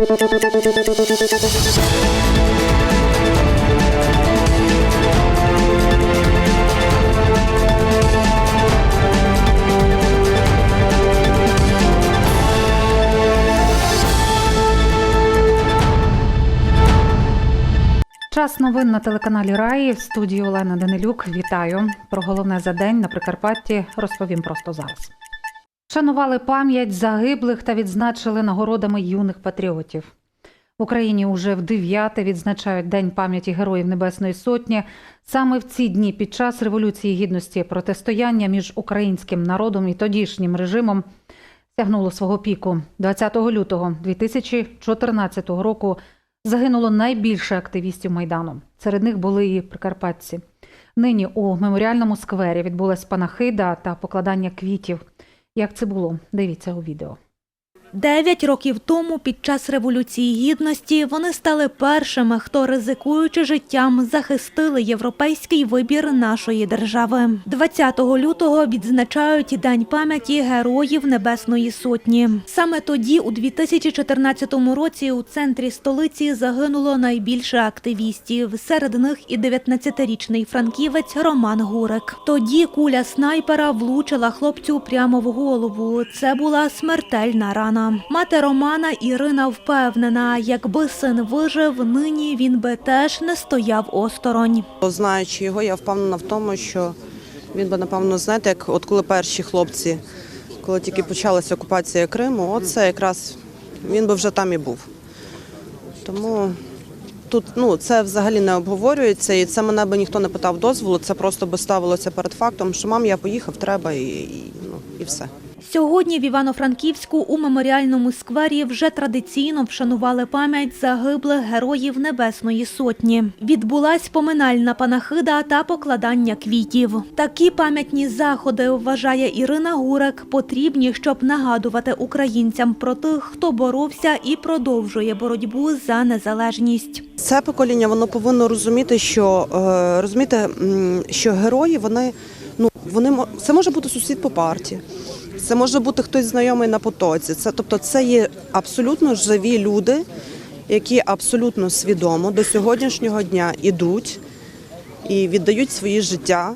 Час новин на телеканалі Раї в студії Олена Данилюк. Вітаю. Про головне за день на Прикарпатті розповім просто зараз. Шанували пам'ять загиблих та відзначили нагородами юних патріотів. В Україні уже в дев'яте відзначають День пам'яті Героїв Небесної Сотні. Саме в ці дні під час Революції Гідності протистояння між українським народом і тодішнім режимом сягнуло свого піку. 20 лютого 2014 року загинуло найбільше активістів Майдану. Серед них були і прикарпатці. Нині у меморіальному сквері відбулась панахида та покладання квітів. Як це було? Дивіться у відео. Дев'ять років тому, під час Революції Гідності, вони стали першими, хто, ризикуючи життям, захистили європейський вибір нашої держави. 20 лютого відзначають День пам'яті Героїв Небесної Сотні. Саме тоді, у 2014 році, у центрі столиці загинуло найбільше активістів. Серед них і 19-річний франківець Роман Гурик. Тоді куля снайпера влучила хлопцю прямо в голову. Це була смертельна рана. Мати Романа Ірина впевнена, якби син вижив, нині він би теж не стояв осторонь. Знаючи його, я впевнена в тому, що він би, напевно, знаєте, як от коли перші хлопці, коли тільки почалася окупація Криму, от це якраз він би вже там і був. Тому тут ну, це взагалі не обговорюється, і це мене би ніхто не питав дозволу. Це просто би ставилося перед фактом, що мам, я поїхав, треба, і, і, ну, і все. Сьогодні в Івано-Франківську у меморіальному сквері вже традиційно вшанували пам'ять загиблих героїв Небесної Сотні. Відбулась поминальна панахида та покладання квітів. Такі пам'ятні заходи, вважає Ірина Гурек, потрібні, щоб нагадувати українцям про тих, хто боровся і продовжує боротьбу за незалежність. Це покоління воно повинно розуміти, що е, розуміти, що герої вони ну вони це може бути сусід по парті, це може бути хтось знайомий на потоці. Це тобто, це є абсолютно живі люди, які абсолютно свідомо до сьогоднішнього дня ідуть і віддають свої життя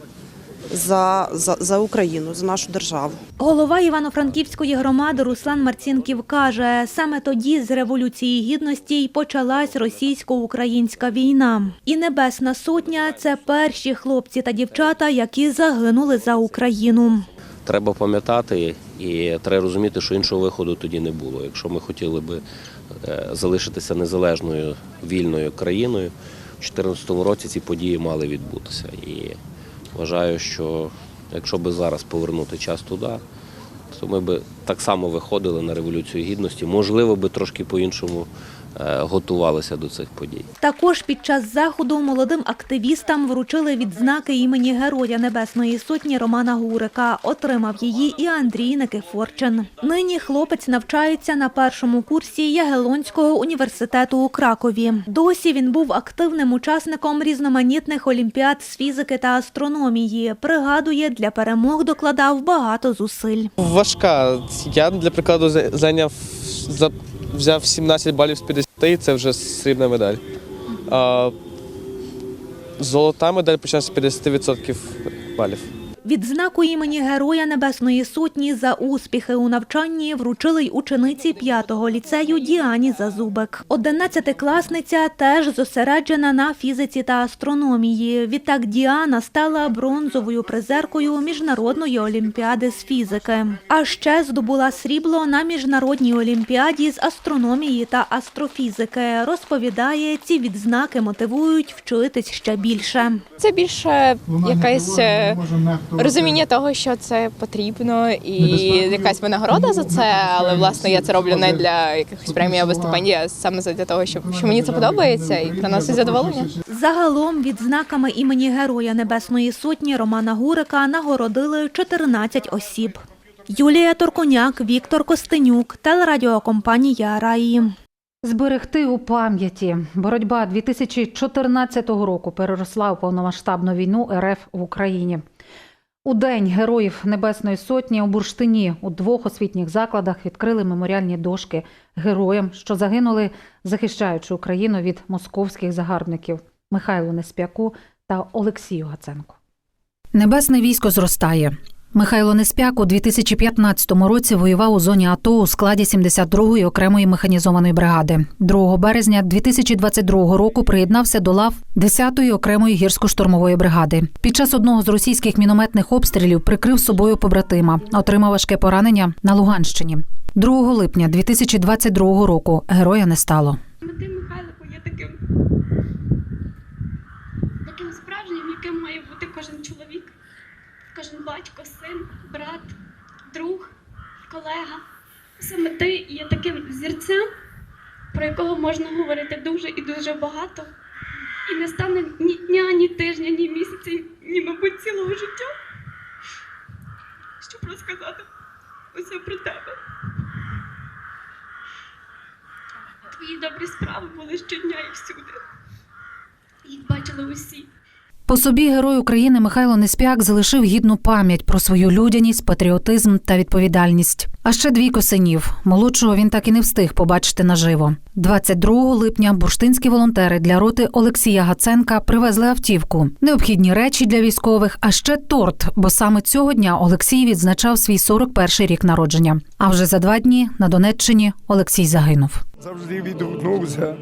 за, за, за Україну, за нашу державу. Голова Івано-Франківської громади Руслан Марцінків каже, саме тоді з Революції Гідності й почалась російсько-українська війна. І Небесна Сотня – це перші хлопці та дівчата, які загинули за Україну. Треба пам'ятати і треба розуміти, що іншого виходу тоді не було. Якщо ми хотіли би е, залишитися незалежною вільною країною, у 2014 році ці події мали відбутися. І вважаю, що якщо би зараз повернути час туди, то ми би так само виходили на революцію гідності. Можливо, би трошки по-іншому готувалися до цих подій. Також під час заходу молодим активістам вручили відзнаки імені Героя Небесної Сотні Романа Гурика. Отримав її і Андрій Никифорчин. Нині хлопець навчається на першому курсі Ягелонського університету у Кракові. Досі він був активним учасником різноманітних олімпіад з фізики та астрономії. Пригадує, для перемог докладав багато зусиль. Важка. Я, для прикладу, зайняв за- взяв 17 балів з 50, це вже срібна медаль. Золота медаль почалася з 50% балів. Відзнаку імені Героя Небесної Сотні за успіхи у навчанні вручили й учениці 5-го ліцею Діані Зазубек. Одинадцятикласниця теж зосереджена на фізиці та астрономії. Відтак Діана стала бронзовою призеркою міжнародної олімпіади з фізики. А ще здобула срібло на міжнародній олімпіаді з астрономії та астрофізики. Розповідає, ці відзнаки мотивують вчитись ще більше. Це більше якесь е, розуміння того, що це потрібно, і якась винагорода за це. Але власне я це роблю не для якихось премій або стипендій, а саме для того, що, що мені це подобається і приносить задоволення. Загалом відзнаками імені Героя Небесної Сотні Романа Гурика нагородили 14 осіб. Юлія Торконяк, Віктор Костенюк, телерадіокомпанія Раї. Зберегти у пам'яті боротьба 2014 року переросла у повномасштабну війну РФ в Україні. У день героїв Небесної Сотні у Бурштині у двох освітніх закладах відкрили меморіальні дошки героям, що загинули, захищаючи Україну від московських загарбників Михайлу Неспяку та Олексію Гаценку. Небесне військо зростає. Михайло Неспяк у 2015 році воював у зоні АТО у складі 72-ї окремої механізованої бригади. 2 березня 2022 року приєднався до лав 10-ї окремої гірсько-штурмової бригади. Під час одного з російських мінометних обстрілів прикрив собою побратима, отримав важке поранення на Луганщині. 2 липня 2022 року героя не стало. Ти, Михайлику, є таким, таким справжнім, яким має бути кожен чоловік, кожен батько, син, брат, друг, колега. Саме ти є таким зірцем, про якого можна говорити дуже і дуже багато. І не стане ні дня, ні тижня, ні місяця, ні, мабуть, цілого життя, щоб розказати усе про тебе. Твої добрі справи були щодня і всюди. Їх бачили усі. По собі герой України Михайло Неспяк залишив гідну пам'ять про свою людяність, патріотизм та відповідальність. А ще двійко синів. Молодшого він так і не встиг побачити наживо. 22 липня бурштинські волонтери для роти Олексія Гаценка привезли автівку, необхідні речі для військових, а ще торт, бо саме цього дня Олексій відзначав свій 41-й рік народження. А вже за два дні на Донеччині Олексій загинув. Завжди відгукнувся,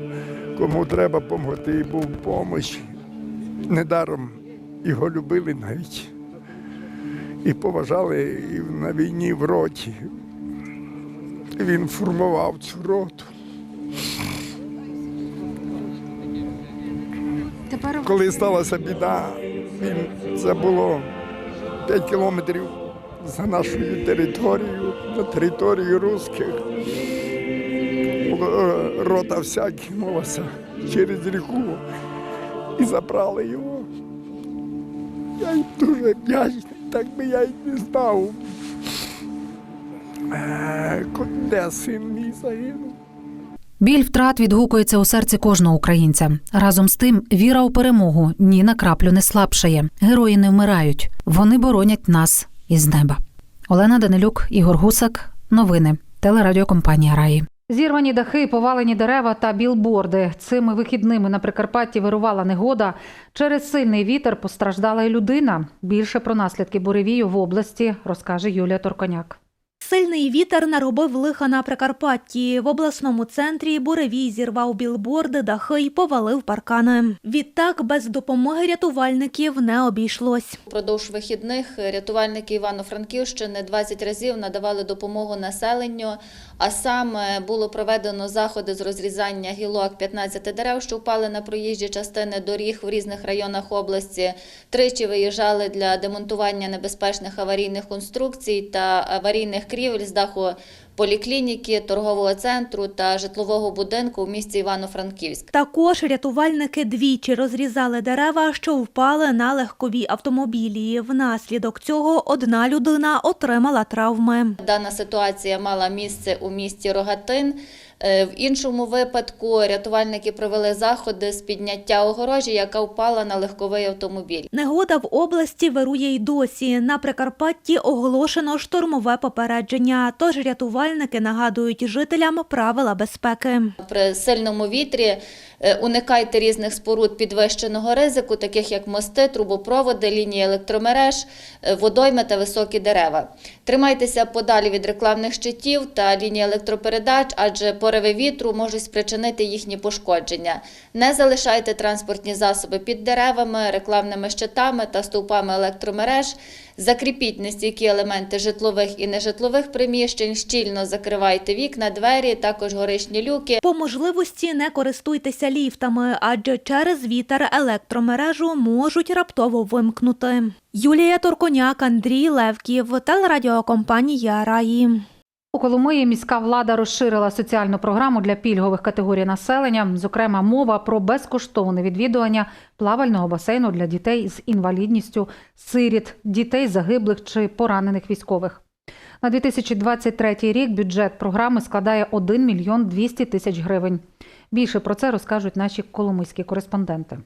кому треба допомогти, був помощь. Недаром його любили навіть. І поважали і на війні в роті. Він формував цю роту. Тепер Коли сталася біда, він це було 5 кілометрів за нашою територією, на території русських. Е, Рота вся кинулася через ріку і забрали його. Я їм дуже вдячний, так би я й не знав, е, де син мій загинув. Біль втрат відгукується у серці кожного українця. Разом з тим, віра у перемогу ні на краплю не слабшає. Герої не вмирають. Вони боронять нас із неба. Олена Данилюк, Ігор Гусак. Новини. Телерадіокомпанія Раї. Зірвані дахи, повалені дерева та білборди. Цими вихідними на Прикарпатті вирувала негода. Через сильний вітер постраждала й людина. Більше про наслідки буревію в області розкаже Юлія Торконяк. Сильний вітер наробив лиха на Прикарпатті. В обласному центрі буревій зірвав білборди, дахи й повалив паркани. Відтак без допомоги рятувальників не обійшлось. Продовж вихідних рятувальники Івано-Франківщини 20 разів надавали допомогу населенню, а саме було проведено заходи з розрізання гілок 15 дерев, що впали на проїжджі частини доріг в різних районах області. Тричі виїжджали для демонтування небезпечних аварійних конструкцій та аварійних крівель з даху поліклініки, торгового центру та житлового будинку в місті Івано-Франківськ. Також рятувальники двічі розрізали дерева, що впали на легкові автомобілі. Внаслідок цього одна людина отримала травми. Дана ситуація мала місце у місті Рогатин. Е, В іншому випадку рятувальники провели заходи з підняття огорожі, яка впала на легковий автомобіль. Негода в області вирує й досі. На Прикарпатті оголошено штормове попередження. Тож рятувальники нагадують жителям правила безпеки. При сильному вітрі уникайте різних споруд підвищеного ризику, таких як мости, трубопроводи, лінії електромереж, е, водойми та високі дерева. Тримайтеся подалі від рекламних щитів та лінії електропередач, адже пориви вітру можуть спричинити їхні пошкодження. Не залишайте транспортні засоби під деревами, рекламними щитами та стовпами електромереж. Закріпіть нестійкі елементи житлових і нежитлових приміщень, щільно закривайте вікна, двері, також горишні люки. По можливості не користуйтеся ліфтами, адже через вітер електромережу можуть раптово вимкнути. Юлія Торконяк, Андрій Левків, телерадіокомпанія Раї. У Коломиї міська влада розширила соціальну програму для пільгових категорій населення. Зокрема, мова про безкоштовне відвідування плавального басейну для дітей з інвалідністю, сиріт, дітей загиблих чи поранених військових. На 2023 рік бюджет програми складає 1 мільйон 200 тисяч гривень. Більше про це розкажуть наші коломийські кореспонденти.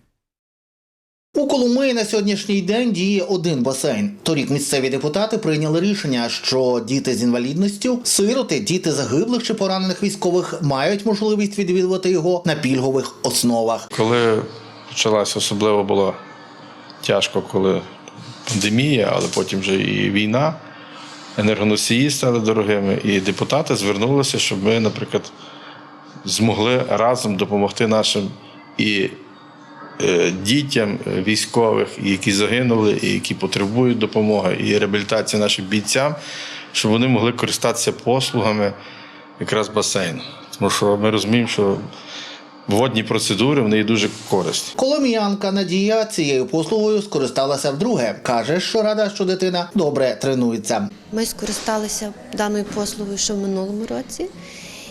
У Коломиї на сьогоднішній день діє один басейн. Торік місцеві депутати прийняли рішення, що діти з інвалідністю, сироти, діти загиблих чи поранених військових мають можливість відвідувати його на пільгових основах. Коли почалася, особливо було тяжко, коли пандемія, але потім вже і війна, енергоносії стали дорогими, і депутати звернулися, щоб ми, наприклад, змогли разом допомогти нашим і е, дітям е, військових, які загинули, і які потребують допомоги, і реабілітації нашим бійцям, щоб вони могли користатися послугами якраз басейну. Тому що ми розуміємо, що водні процедури вони є дуже корисні. Коломіянка Надія цією послугою скористалася вдруге. каже, що рада, що дитина добре тренується. Ми скористалися даною послугою ще в минулому році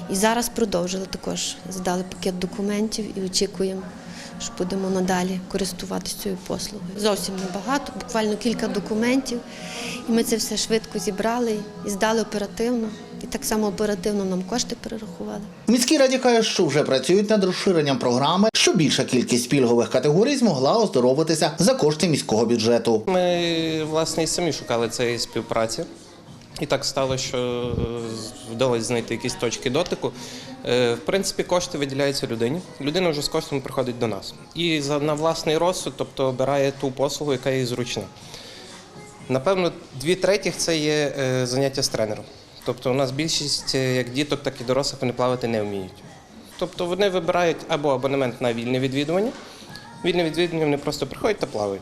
і зараз продовжили також. Здали пакет документів і очікуємо, що будемо надалі користуватися цією послугою. Зовсім небагато, буквально кілька документів. І ми це все швидко зібрали і здали оперативно. І так само оперативно нам кошти перерахували. В міській раді кажуть, що вже працюють над розширенням програми, щоб більша кількість пільгових категорій змогла оздоровитися за кошти міського бюджету. Ми власне і самі шукали цієї співпраці. І так стало, що е, вдалося знайти якісь точки дотику. Е, В принципі, кошти виділяються людині. Людина вже з коштами приходить до нас. І на власний розсуд, тобто обирає ту послугу, яка їй зручна. Напевно, дві третіх це є е, заняття з тренером. Тобто, у нас більшість е, як діток, так і дорослих вони плавати не вміють. Тобто вони вибирають або абонемент на вільне відвідування. Вільне відвідування вони просто приходять та плавають,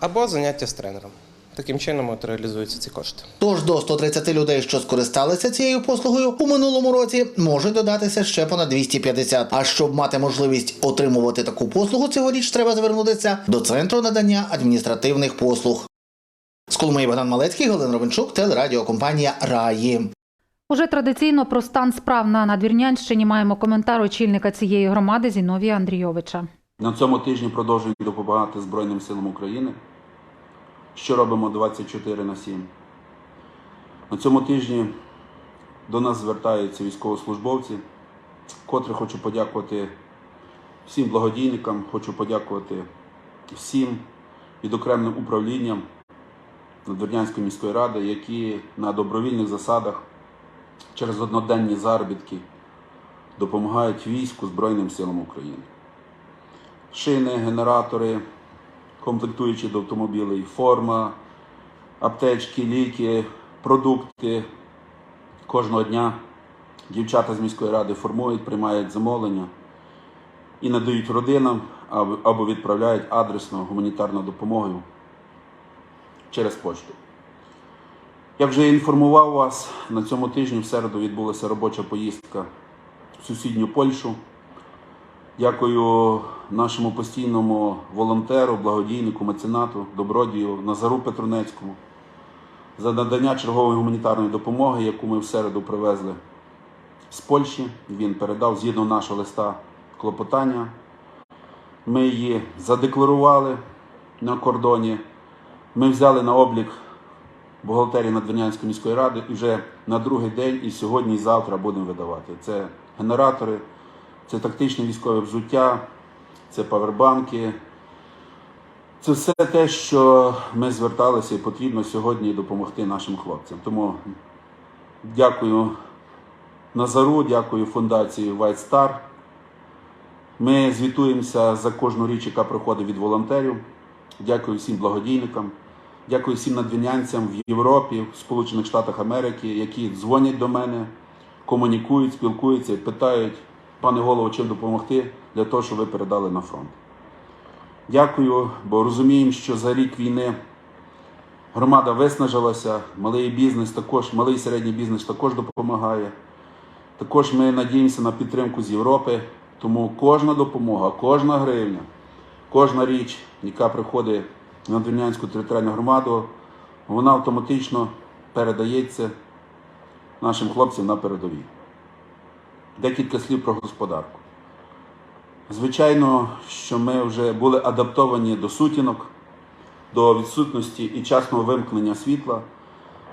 або заняття з тренером. Таким чином реалізуються ці кошти. Тож до 130 людей, що скористалися цією послугою у минулому році, може додатися ще понад 250. А щоб мати можливість отримувати таку послугу, цьогоріч треба звернутися до центру надання адміністративних послуг. З Коломиї Богдан Малецький, Галина Ровенчук, телерадіокомпанія Раї. Уже традиційно про стан справ на Надвірнянщині маємо коментар очільника цієї громади Зіновія Андрійовича. На цьому тижні продовжуємо допомагати Збройним силам України, що робимо 24 на 7. На цьому тижні до нас звертаються військовослужбовці, котрі хочу подякувати всім благодійникам, хочу подякувати всім відокремленим управлінням Надвірнянської міської ради, які на добровільних засадах через одноденні заробітки допомагають війську Збройним силам України шини, генератори, комплектуючі до автомобілів, форма, аптечки, ліки, продукти. Кожного дня дівчата з міської ради формують, приймають замовлення і надають родинам або- відправляють адресно гуманітарну допомогу через почту. Як вже інформував вас, на цьому тижні в середу відбулася робоча поїздка в сусідню Польщу. Дякую нашому постійному волонтеру, благодійнику, меценату, добродію Назару Петронецькому за надання чергової гуманітарної допомоги, яку ми в середу привезли з Польщі. Він передав згідно нашого листа клопотання. Ми її задекларували на кордоні. Ми взяли на облік бухгалтерії Надвірнянської міської ради і вже на другий день, і сьогодні, і завтра будемо видавати. Це генератори, це тактичне військове взуття, це павербанки. Це все те, що ми зверталися і потрібно сьогодні допомогти нашим хлопцям. Тому дякую Назару, дякую фундації White Star. Ми звітуємося за кожну річ, яка приходить від волонтерів. Дякую всім благодійникам, дякую всім надвірнянцям в Європі, в Сполучених Штатах Америки, які дзвонять до мене, комунікують, спілкуються, питають, пане голово, чим допомогти для того, щоб ви передали на фронт. Дякую, бо розуміємо, що за рік війни громада виснажилася, малий бізнес також, малий і середній бізнес також допомагає. Також ми надіємося на підтримку з Європи, тому кожна допомога, кожна гривня, кожна річ, яка приходить на Двірнянську територіальну громаду, вона автоматично передається нашим хлопцям на передовій. Декілька слів про господарку. Звичайно, що ми вже були адаптовані до сутінок, до відсутності і часного вимкнення світла.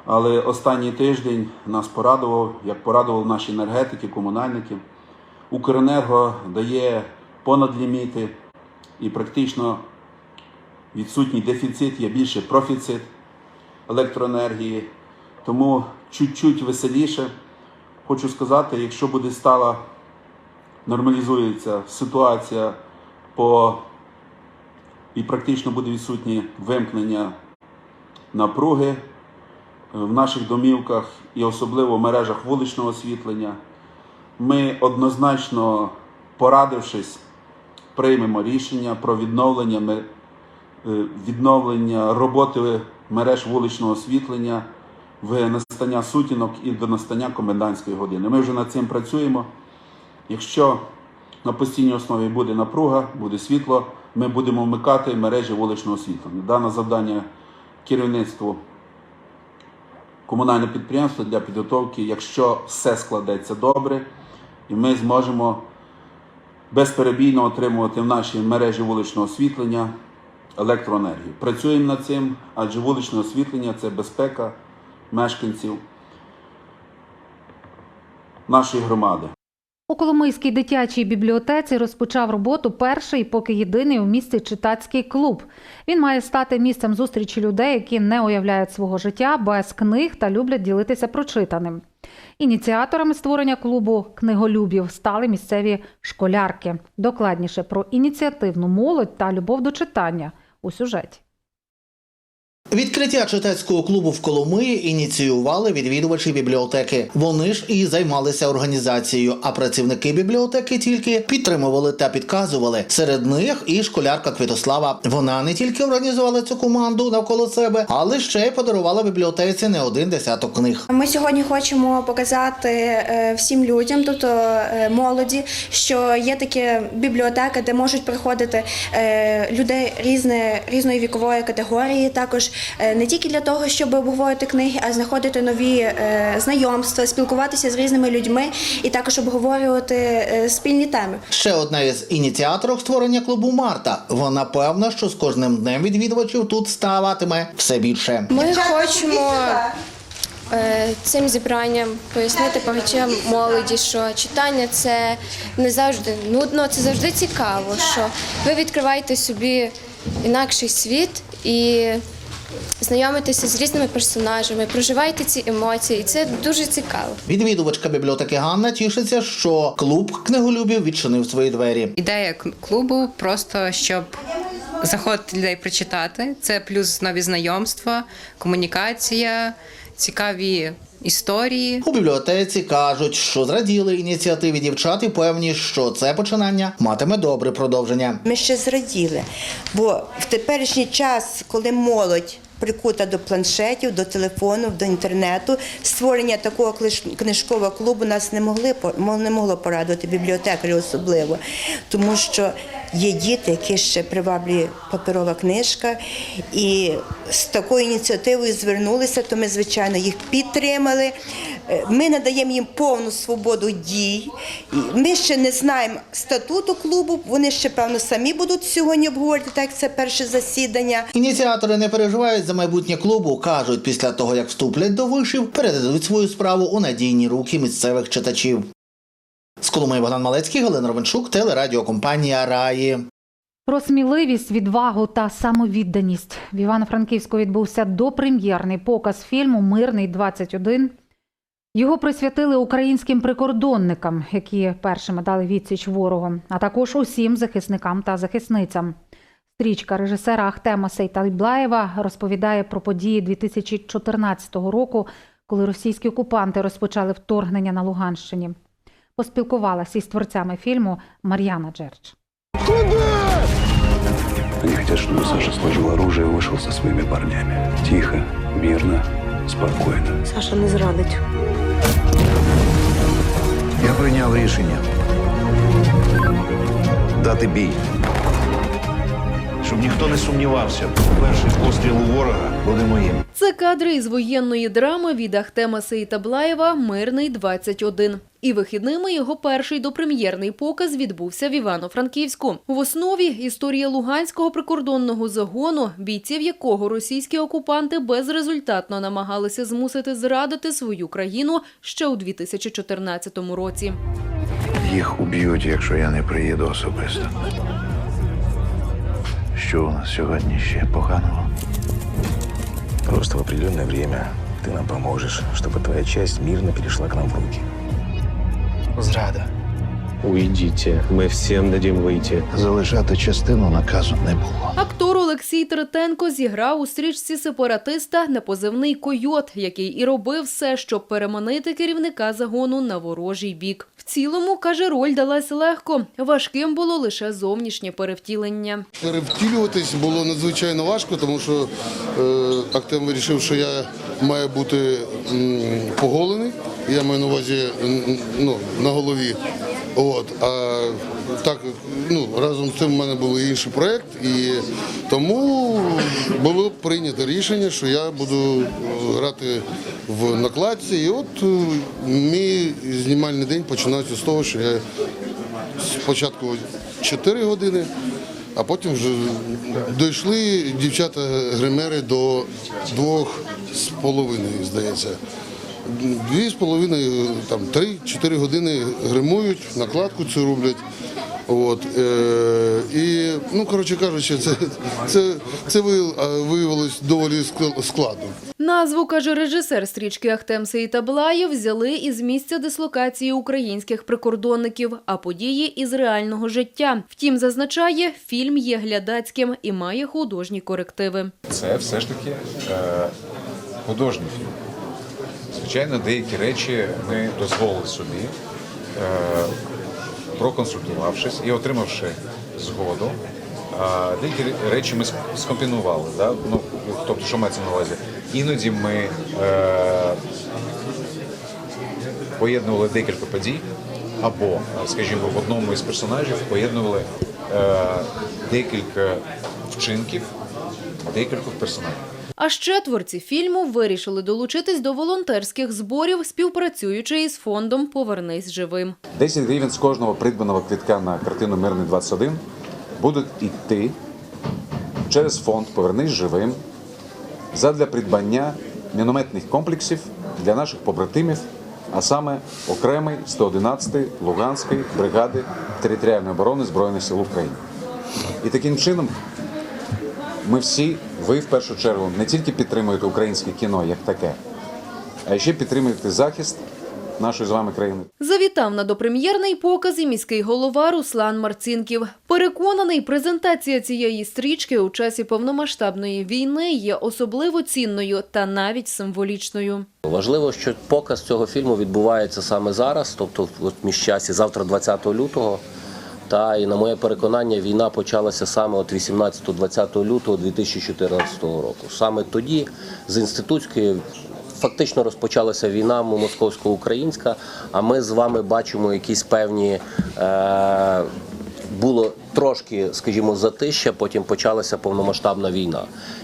Але останній тиждень нас порадував, як порадували наші енергетики, комунальники. Укренерго дає понад ліміти і практично відсутній дефіцит, є більше профіцит електроенергії. Тому чуть-чуть веселіше. Хочу сказати, якщо буде стала, нормалізується ситуація по і практично буде відсутні вимкнення напруги в наших домівках і особливо в мережах вуличного освітлення. Ми однозначно, порадившись, приймемо рішення про відновлення, відновлення роботи мереж вуличного освітлення в настання сутінок і до настання комендантської години. Ми вже над цим працюємо. Якщо на постійній основі буде напруга, буде світло, ми будемо вмикати мережі вуличного освітлення. Дане завдання керівництву комунального підприємства для підготовки, якщо все складеться добре, і ми зможемо безперебійно отримувати в нашій мережі вуличного освітлення електроенергію. Працюємо над цим, адже вуличне освітлення це безпека мешканців нашої громади. У Коломийській дитячій бібліотеці розпочав роботу перший, поки єдиний у місті читацький клуб. Він має стати місцем зустрічі людей, які не уявляють свого життя без книг та люблять ділитися прочитаним. Ініціаторами створення клубу книголюбів стали місцеві школярки. Докладніше про ініціативну молодь та любов до читання у сюжеті. Відкриття читацького клубу в Коломиї ініціювали відвідувачі бібліотеки. Вони ж і займалися організацією, а працівники бібліотеки тільки підтримували та підказували. Серед них і школярка Квітослава. Вона не тільки організувала цю команду навколо себе, але ще й подарувала бібліотеці не один десяток книг. Ми сьогодні хочемо показати е, всім людям, тобто е, молоді, що є такі бібліотеки, де можуть приходити е, людей різне, різної вікової категорії, також не тільки для того, щоб обговорити книги, а знаходити нові е, знайомства, спілкуватися з різними людьми і також обговорювати е, спільні теми. Ще одна із ініціаторів створення клубу Марта. Вона певна, що з кожним днем відвідувачів тут ставатиме все більше. Ми хочемо е, цим зібранням пояснити багатьом молоді, що читання це не завжди нудно, це завжди цікаво. Що ви відкриваєте собі інакший світ і знайомитеся з різними персонажами, проживайте ці емоції, і це дуже цікаво. Відвідувачка бібліотеки Ганна тішиться, що клуб книголюбів відчинив свої двері. Ідея клубу просто щоб заходити людей прочитати. Це плюс нові знайомства, комунікація, цікаві історії. У бібліотеці кажуть, що зраділи ініціативі дівчат і певні, що це починання матиме добре продовження. Ми ще зраділи, бо в теперішній час, коли молодь прикута до планшетів, до телефонів, до інтернету, створення такого книжкового клубу нас не могли не могло порадувати бібліотекарі особливо, тому що є діти, які ще приваблює паперова книжка, і з такою ініціативою звернулися, то ми звичайно їх підтримали. Е, Ми надаємо їм повну свободу дій. Ми ще не знаємо статуту клубу. Вони ще певно самі будуть сьогодні обговорювати, так як це перше засідання. Ініціатори не переживають за майбутнє клубу. кажуть, після того як вступлять до вишів, передадуть свою справу у надійні руки місцевих читачів. З Коломиї Богдан Малецький, Галина Ровенчук, телерадіокомпанія Раї. Про сміливість, відвагу та самовідданість в Івано-Франківську відбувся допрем'єрний показ фільму Мирний 21 Його присвятили українським прикордонникам, які першими дали відсіч ворогу, а також усім захисникам та захисницям. Стрічка режисера Ахтема Сейталблаєва розповідає про події 2014 року, коли російські окупанти розпочали вторгнення на Луганщині. Поспілкувалася із творцями фільму Мар'яна Джерч. Они хотят, чтобы Саша сложил оружие и вышел со своими парнями. Тихо, мирно, спокойно. Саша не зрадить. Я прийняв рішення дати бій. Щоб ніхто не сумнівався, перший постріл у ворога буде моїм. Це кадри із воєнної драми від Ахтема Сейтаблаєва Мирний 21 І вихідними його перший допрем'єрний показ відбувся в Івано-Франківську. В основі історія Луганського прикордонного загону, бійців якого російські окупанти безрезультатно намагалися змусити зрадити свою країну ще у 2014 році. Їх уб'ють, якщо я не приїду особисто. Що у нас сьогодні ще поганого? Просто в определенное время ты нам поможешь, чтобы твоя часть мирно перешла к нам в руки. Зрада. Уйдіть, ми всім дадим вийти. Залишати частину наказу не було. Актор Олексій Третенко зіграв у стрічці сепаратиста на позивний койот, який і робив все, щоб переманити керівника загону на ворожий бік. В цілому каже, роль далась легко. Важким було лише зовнішнє перевтілення. Перевтілюватись було надзвичайно важко, тому що е, актем вирішив, що я маю бути м, поголений. Я маю на увазі м, ну, на голові. От. А так, ну, разом з цим в мене був інший проєкт, і тому було прийнято рішення, що я буду е, грати в накладці. І от е, мій знімальний день починався з того, що я спочатку 4 години, а потім вже дійшли дівчата-гримери до двох з половиною, здається. Дві з половиною, там три-чотири години гримують, накладку цю роблять. От, е, і, ну, коротше кажучи, це, це, це виявилось доволі ск- складно. Назву, каже режисер стрічки Ахтем Сейтаблаєв, взяли із місця дислокації українських прикордонників, а події із реального життя. Втім, зазначає, фільм є глядацьким і має художні корективи. Це все ж таки е, художній фільм. Звичайно, деякі речі ми дозволили собі, е, проконсультувавшись і отримавши згоду. Деякі речі ми скомпінували. Да? Ну, тобто, що мається на увазі? Іноді ми е, поєднували декілька подій, або, скажімо, в одному із персонажів поєднували е, декілька вчинків декількох персонажів. А ще творці фільму вирішили долучитись до волонтерських зборів, співпрацюючи із фондом Повернись живим. 10 гривень з кожного придбаного квитка на картину Мирний 21 будуть йти через фонд Повернись живим задля придбання мінометних комплексів для наших побратимів, а саме окремий 111-ї Луганської бригади територіальної оборони Збройних сил України. І таким чином ми всі, ви в першу чергу, не тільки підтримуєте українське кіно як таке, а ще підтримуєте захист нашої з вами країни. Завітав на допрем'єрний показ і міський голова Руслан Марцінків. Переконаний, презентація цієї стрічки у часі повномасштабної війни є особливо цінною та навіть символічною. Важливо, що показ цього фільму відбувається саме зараз, тобто от між часі, завтра, 20 лютого. Та і на моє переконання, війна почалася саме от 18-20 лютого 2014 року. Саме тоді з інститутської фактично розпочалася війна московсько-українська. А ми з вами бачимо якісь певні. Е- було трошки, скажімо, затища, потім почалася повномасштабна війна.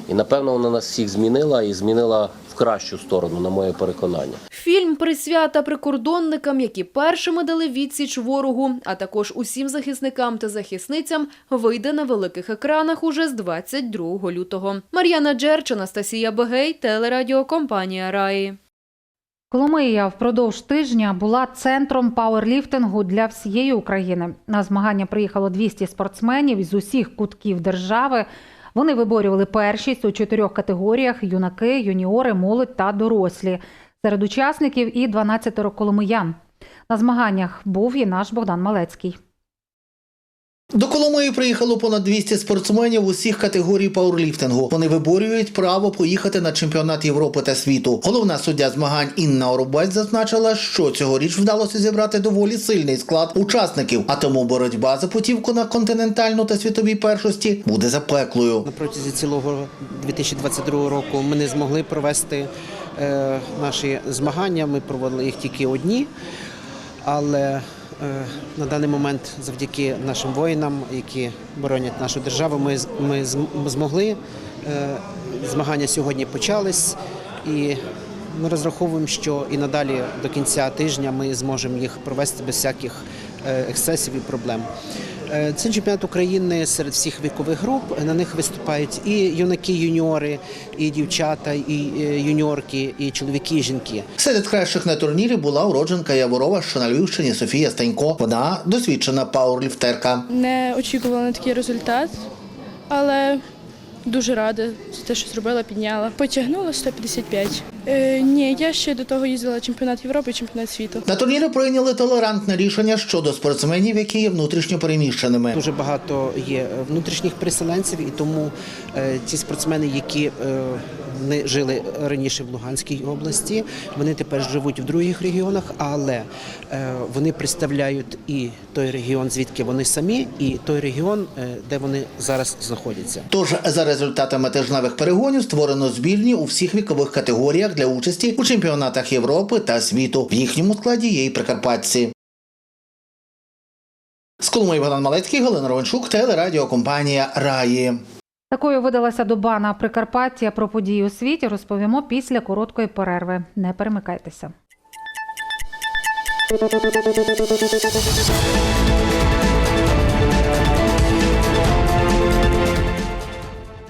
І напевно вона нас всіх змінила і змінила в кращу сторону, на моє переконання. Фільм присвята прикордонникам, які першими дали відсіч ворогу, а також усім захисникам та захисницям вийде на великих екранах уже з 22 лютого. Мар'яна Джерч, Анастасія Бегей, телерадіокомпанія Раї. Коломия впродовж тижня була центром пауерліфтингу для всієї України. На змагання приїхало 200 спортсменів з усіх кутків держави. Вони виборювали першість у чотирьох категоріях: юнаки, юніори, молодь та дорослі. Серед учасників і 12 коломиян. На змаганнях був і наш Богдан Малецький. До Коломиї приїхало понад 200 спортсменів усіх категорій пауерліфтингу. Вони виборюють право поїхати на чемпіонат Європи та світу. Головна суддя змагань Інна Оробець зазначила, що цьогоріч вдалося зібрати доволі сильний склад учасників, а тому боротьба за путівку на континентальну та світові першості буде запеклою. На протязі цілого 2022 року ми не змогли провести е, наші змагання. Ми проводили їх тільки одні, але на даний момент, завдяки нашим воїнам, які боронять нашу державу, ми, ми змогли. Е, змагання сьогодні почались, і ми розраховуємо, що і надалі до кінця тижня ми зможемо їх провести без всяких е, ексцесів і проблем. Е, Це чемпіонат України серед всіх вікових груп. На них виступають і юнаки, юніори, і дівчата, і е, юніорки, і чоловіки, і жінки. Серед кращих на турнірі була уродженка Яворова, що на Львівщині Софія Станько. Вона досвідчена пауерліфтерка. Не очікувала на такий результат. але дуже рада за те, що зробила, підняла. Потягнула 155. Е, ні, я ще до того їздила чемпіонат Європи, чемпіонат світу. На турнірі прийняли толерантне рішення щодо спортсменів, які є внутрішньо переміщеними. Дуже багато є внутрішніх переселенців, і тому е, ті спортсмени, які е, не жили раніше в Луганській області, вони тепер живуть в других регіонах, але е, вони представляють і той регіон, звідки вони самі, і той регіон, е, де вони зараз знаходяться. Тож за результатами тижневих перегонів створено збірні у всіх вікових категоріях для участі у чемпіонатах Європи та світу. В їхньому складі є і прикарпатці. З Коломиї Богдан Малецький, Галина Ровенчук, телерадіокомпанія Раї. Такою видалася доба на Прикарпаття Про події у світі розповімо після короткої перерви. Не перемикайтеся.